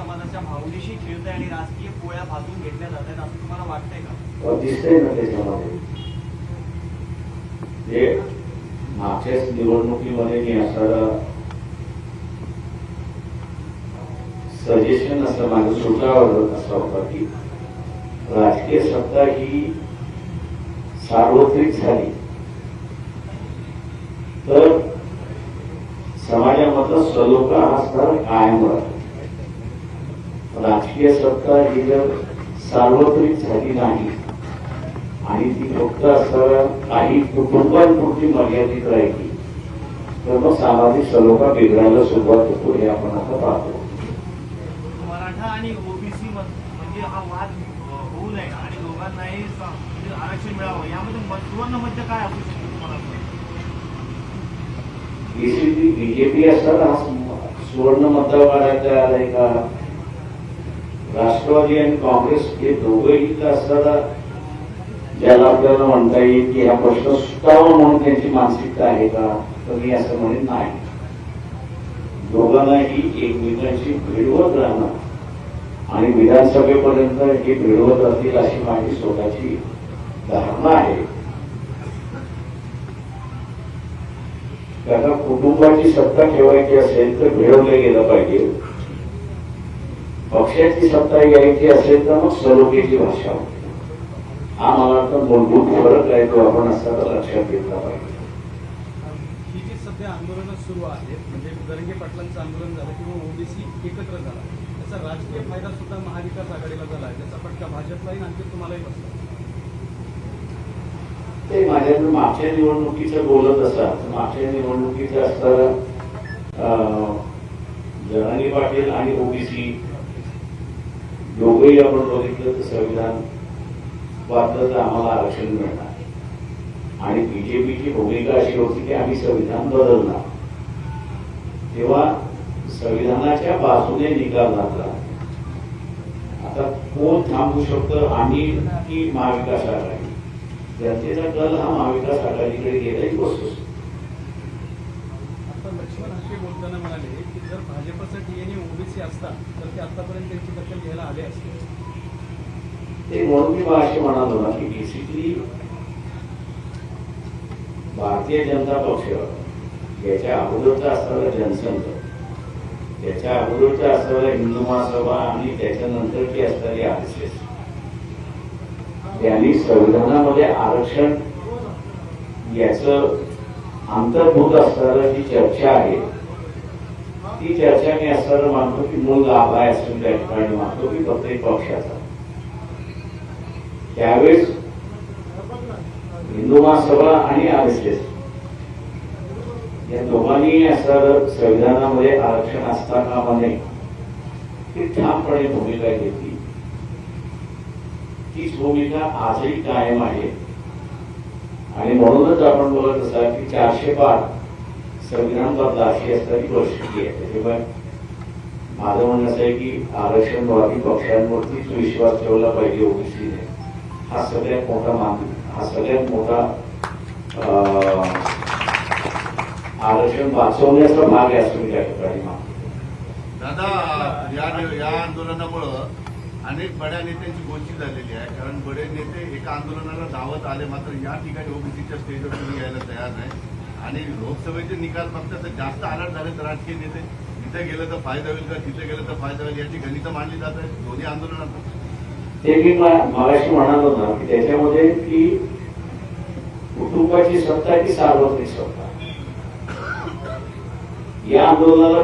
समाजाच्या भावनेशी खेळताय आणि राजकीय पोळ्या भाजून घेतल्या जात आहेत असं तुम्हाला वाटतंय का? हो, दिसतंय ना त्याच्यामध्ये जे मागच्याच निवडणुकीमध्ये मी असं सजेशन असं माझं सुटावं असं होतं की राजकीय सत्ता ही सार्वत्रिक झाली. तर समाजामधला सलोखा हा स्तर कायम राहतो राजकीय सत्ता ही जर सार्वत्रिक झाली नाही आणि ती फक्त असं काही कुटुंबांपुरती मर्यादित राहिली तर मग सामाजिक सलोखा बिघडायला सुरुवात होतो हे आपण आता पाहतो. मराठा आणि ओबीसी म्हणजे हा वाद होऊ नये आणि दोघांनाही म्हणजे आरक्षण मिळावं यामध्ये सुवर्ण मध्य काय असू शकतो तुम्हाला बीजेपी असताना हा सुवर्ण मतदार तयार आहे का? राष्ट्रवादी आणि काँग्रेस हे दोघंही तर असताना ज्याला आपल्याला म्हणता येईल की हा प्रश्न सुटावा म्हणून त्यांची मानसिकता आहे का? तर मी असं म्हणेन नाही. दोघांनाही एकमेकांशी भिडवत राहणं आणि विधानसभेपर्यंत हे भिडवत असतील अशी माझी स्वतःची धारणा आहे. त्यांना कुटुंबाची सत्ता ठेवायची असेल तर भिडवलं गेलं पाहिजे. पक्षाची सत्ता यायची असेल तर मग सलोख्याची भाषा. होती. हा मला वाटतं मूलभूत फरक आहे तो आपण असा लक्षात घेतला पाहिजे. ही जी सध्या आंदोलनं सुरू आहेत म्हणजे दरंगे पाटलांचं आंदोलन झालं किंवा ओबीसी एकत्र झाला त्याचा राजकीय फायदा सुद्धा महाविकास आघाडीला झाला आहे. त्याचा फटका भाजपलाही आणि आणखी तुम्हालाही बसला ते माझ्या मागच्या निवडणुकीचं बोलत असाल तर मागच्या निवडणुकीचं असताना जरांगे पाटील आणि ओबीसी दोघंही आपण बघितलं तर संविधान वाचलं तर आम्हाला आरक्षण मिळणार. आणि बीजेपीची भूमिका अशी होती की आम्ही संविधान बदलणार. तेव्हा संविधानाच्या बाजूने निकाल लागला. आता कोण थांबू शकतं? आम्ही की महाविकास आघाडी? जनतेचा कल हा महाविकास आघाडीकडे गेला ही वस्तुस्थिती बोलताना म्हणाले की जर भाजपचं डीएनए ओबीसी असता तर ते आतापर्यंत त्यांची दखल घ्यायला आले असते. ते म्हणून मी असे म्हणालो ना की बेसिकली भारतीय जनता पक्ष याच्या अगोदरचा असणारा जनसंघ त्याच्या अगोदरचा असणारा हिंदू महासभा आणि त्याच्यानंतरची असणारी आर एस एस यांनी संविधानामध्ये आरक्षण याच अंतर्भूत असणारं जी चर्चा आहे ती चर्चा मी असताना मानतो की मूळ लाभ आहे असं त्या ठिकाणी मानतो की प्रत्येक पक्षाचा. त्यावेळेस हिंदू महासभा आणि आर एस एस या दोघांनी असं संविधानामध्ये आरक्षण असता कामा नये ही ठामपणे भूमिका घेतली. तीच भूमिका आजही कायम आहे. आणि म्हणूनच आपण बघत असाल की चारशे पाच संविधान बदला अशी असणारी परिस्थिती आहे. त्याच्यामुळे माझं म्हणणं असं आहे की आरक्षणवादी पक्षांवरतीच विश्वास ठेवला पाहिजे ओबीसीने. हा सगळ्यात मोठा मान हा सगळ्यात मोठा अं, आरक्षण वाचवण्याचा भाग आहे असं मी त्या ठिकाणी मानतो. दादा या या आंदोलनामुळं अनेक बड्या नेत्यांची गोष्टी झालेली आहे. कारण बडे नेते एका आंदोलनाला धावत आले मात्र या ठिकाणी ओबीसीच्या स्टेजवर तुम्ही यायला तयार नाही. आणि लोकसभेचे निकाल फक्त तर जास्त अलर्ट झाले तर राजकीय नेते. तिथे गेलं तर फायदा होईल का? तिथे गेलं तर फायदा होईल याची गणितं मांडली जात आहेत दोन्ही आंदोलनात. ते मी मा- मगाशी म्हणालो ना की त्याच्यामध्ये की कुटुंबाची सत्ता की सार्वत्रिक सत्ता या आंदोलनाला